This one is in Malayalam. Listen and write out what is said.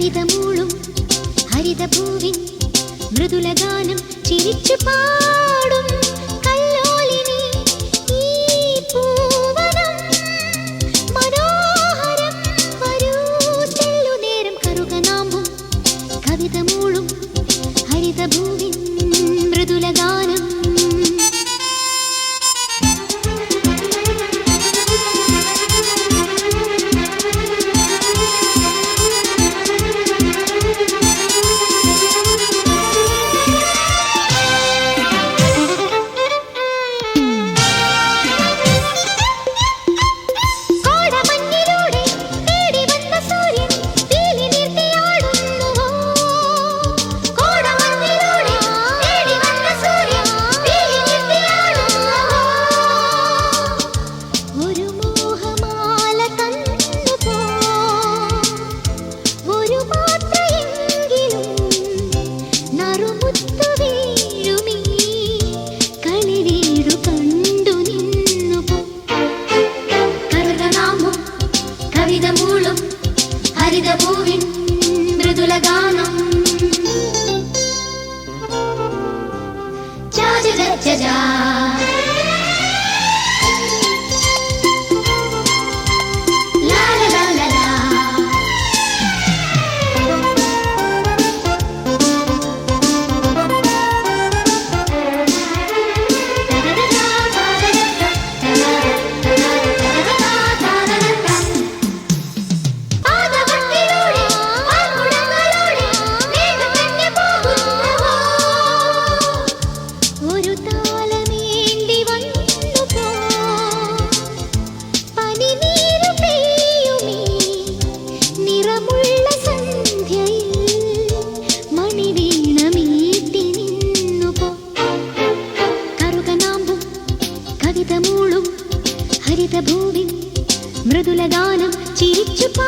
കവിതമൂളും ഹരിതഭൂവിൻ മൃദുലഗാനം ചിരിച്ചു പാടും. 찾아 ഹരിതഭൂവിൻ മൃദുലഗാനം ചിരിച്ചു പാ